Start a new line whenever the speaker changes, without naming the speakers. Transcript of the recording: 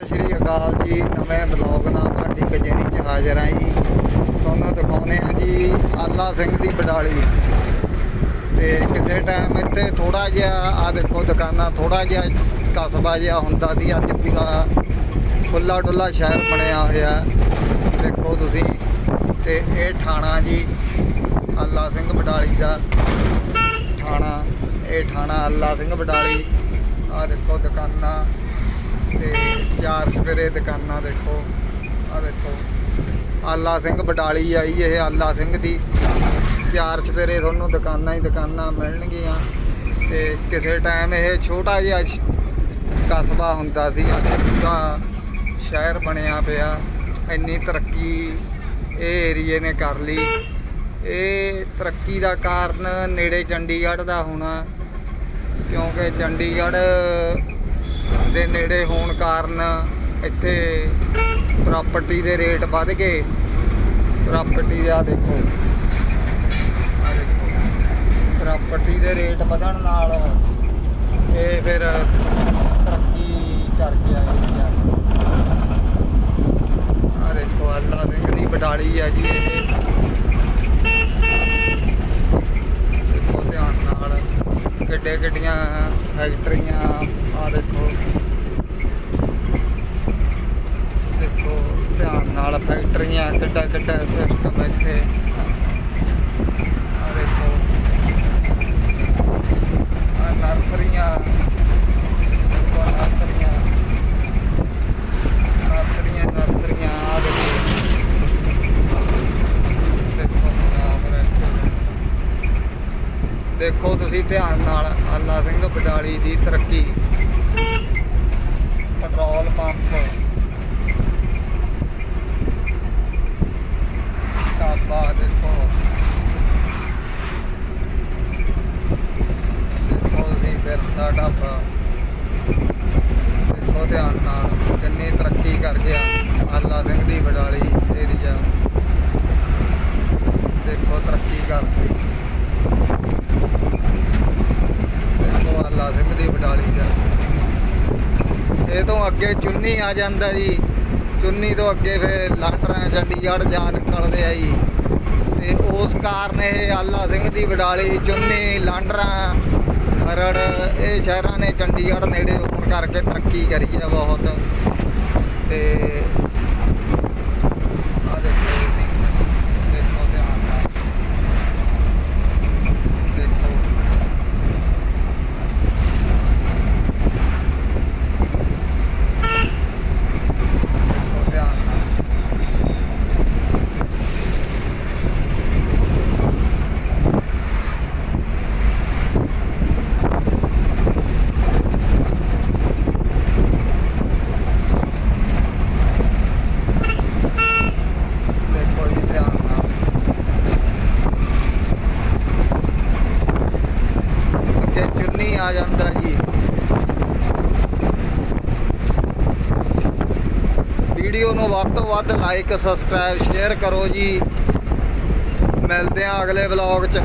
ਸਤਿ ਸ਼੍ਰੀ ਅਕਾਲ ਜੀ, ਨਵੇਂ ਬਲੌਗ ਨਾਲ ਤੁਹਾਡੀ ਕਚਹਿਰੀ 'ਚ ਹਾਜ਼ਰ ਹਾਂ ਜੀ। ਤੁਹਾਨੂੰ ਦਿਖਾਉਨੇ ਆ ਜੀ ਆਲਾ ਸਿੰਘ ਦੀ ਬਡਾਲੀ। ਤੇ ਕਿਸੇ ਟਾਈਮ ਇੱਥੇ ਥੋੜਾ ਜਿਹਾ ਆ ਦੇਖੋ ਦੁਕਾਨਾਂ ਥੋੜਾ ਜਿਹਾ ਕਸਬਾ ਜਿਹਾ ਹੁੰਦਾ ਸੀ। ਅੱਜ ਪੂਰਾ ਖੁੱਲਾ ਡੁੱਲਾ ਸ਼ਹਿਰ ਬਣਿਆ ਹੋਇਆ। ਦੇਖੋ ਤੁਸੀਂ, ਤੇ ਇਹ ਥਾਣਾ ਜੀ, ਆਲਾ ਸਿੰਘ ਬਡਾਲੀ ਦਾ ਥਾਣਾ ਇਹ ਥਾਣਾ ਆਲਾ ਸਿੰਘ ਬਡਾਲੀ। ਆ ਦੇਖੋ ਦੁਕਾਨਾਂ। ਤੇ ਚਾਰ ਸਵੇਰੇ ਦੁਕਾਨਾਂ ਦੇਖੋ। ਆ ਦੇਖੋ। ਆਲਾ ਸਿੰਘ ਬਡਾਲੀ ਆਈ ਇਹ ਆਲਾ ਸਿੰਘ ਦੀ। ਚਾਰ ਸਵੇਰੇ ਤੁਹਾਨੂੰ ਦੁਕਾਨਾਂ ਹੀ ਦੁਕਾਨਾਂ ਮਿਲਣਗੀਆਂ। ਤੇ ਕਿਸੇ ਟਾਈਮ ਇਹ ਛੋਟਾ ਜਿਹਾ ਕਸਬਾ ਹੁੰਦਾ ਸੀ ਅੱਜ ਪੂਰਾ ਸ਼ਹਿਰ ਬਣਿਆ ਪਿਆ। ਇੰਨੀ ਤਰੱਕੀ ਇਹ ਏਰੀਏ ਨੇ ਕਰ ਲਈ। ਇਹ ਤਰੱਕੀ ਦਾ ਕਾਰਨ ਨੇੜੇ ਚੰਡੀਗੜ੍ਹ ਦਾ ਹੋਣਾ। ਕਿਉਂਕਿ ਚੰਡੀਗੜ੍ਹ ਦੇ ਨੇੜੇ ਹੋਣ ਕਾਰਨ ਇੱਥੇ ਪ੍ਰਾਪਰਟੀ ਦੇ ਰੇਟ ਵੱਧ ਗਏ। ਪ੍ਰਾਪਰਟੀ ਦਾ ਦੇਖੋ। ਆ ਦੇਖੋ। ਪ੍ਰਾਪਰਟੀ ਦੇ ਰੇਟ ਵਧਣ ਨਾਲ ਇਹ ਫਿਰ ਤਰੱਕੀ ਕਰ ਗਿਆ ਏਰੀਆ ਆ। ਦੇਖੋ, ਅੱਲਾ ਸਿੰਘ ਦੀ ਬਡਾਲੀ ਆ ਜੀ ਇਹ। ਦੇਖੋ ਧਿਆਨ ਨਾਲ ਕਿੱਡੇ ਕਿੱਡੀਆਂ ਫੈਕਟਰੀਆਂ ਆ ਦੇਖੋ ਦੇਖੋ ਧਿਆਨ ਨਾਲ ਫੈਕਟਰੀਆਂ ਕਿੱਡਾ ਸਿਸਟਮ ਇੱਥੇ ਆ ਦੇਖੋ। ਆ ਨਰਸਰੀਆਂ। ਨਰਸਰੀਆਂ। ਨਰਸਰੀਆਂ ਨਰਸਰੀਆਂ ਆ ਦੇਖੋ। ਦੇਖੋ ਤੁਸੀਂ ਧਿਆਨ ਨਾਲ ਆਲਾ ਸਿੰਘ ਬਡਾਲੀ ਦੀ ਤਰੱਕੀ। ਪੈਟਰੋਲ ਪੰਪ ਢਾਬਾ ਦੇਖੋ ਦੇਖੋ ਤੁਸੀਂ ਢਾਬਾ। ਦੇਖੋ ਧਿਆਨ ਨਾਲ, ਕਿੰਨੀ ਤਰੱਕੀ ਕਰ ਗਿਆ ਆਲਾ ਸਿੰਘ ਦੀ ਬਡਾਲੀ ਏਰੀਆ ਦੇਖੋ ਤਰੱਕੀ ਕਰਤੀ। ਦੇਖੋ ਆਲਾ ਸਿੰਘ ਦੀ ਬਡਾਲੀ ਦਾ। ਇਹ ਤੋਂ ਅੱਗੇ ਚੁੰਨੀ ਆ ਜਾਂਦਾ ਜੀ। ਚੁੰਨੀ ਤੋਂ ਅੱਗੇ ਫਿਰ ਲਾਂਡਰਾਂ ਚੰਡੀਗੜ੍ਹ ਜਾ ਨਿਕਲਦੇ ਆ ਜੀ। ਤੇ ਉਸ ਕਾਰਨ ਇਹ ਆਲਾ ਸਿੰਘ ਦੀ ਬਡਾਲੀ ਚੁੰਨੀ, ਲਾਂਡਰਾਂ ਖਰੜ ਇਹ ਸ਼ਹਿਰਾਂ ਨੇ ਚੰਡੀਗੜ੍ਹ ਨੇੜੇ ਹੋਣ ਕਰਕੇ ਤਰੱਕੀ ਕਰੀ ਹੈ ਬਹੁਤ। ਤੇ ਆ ਦੇਖੋ ਜੀ, ਦੇਖੋ ਧਿਆਨ ਨਾਲ ਦੇਖੋ ਦੇਖੋ ਧਿਆਨ ਨਾਲ ਦੇਖੋ ਜੀ ਧਿਆਨ ਨਾਲ ਅੱਗੇ ਚੁੰਨੀ ਆ ਜਾਂਦਾ ਜੀ। ਵੀਡੀਓ ਨੂੰ ਵੱਧ ਤੋਂ ਵੱਧ ਲਾਈਕ ਸਬਸਕ੍ਰਾਈਬ ਸ਼ੇਅਰ ਕਰੋ ਜੀ। ਮਿਲਦੇ ਆ ਅਗਲੇ ਵਲੌਗ 'ਚ।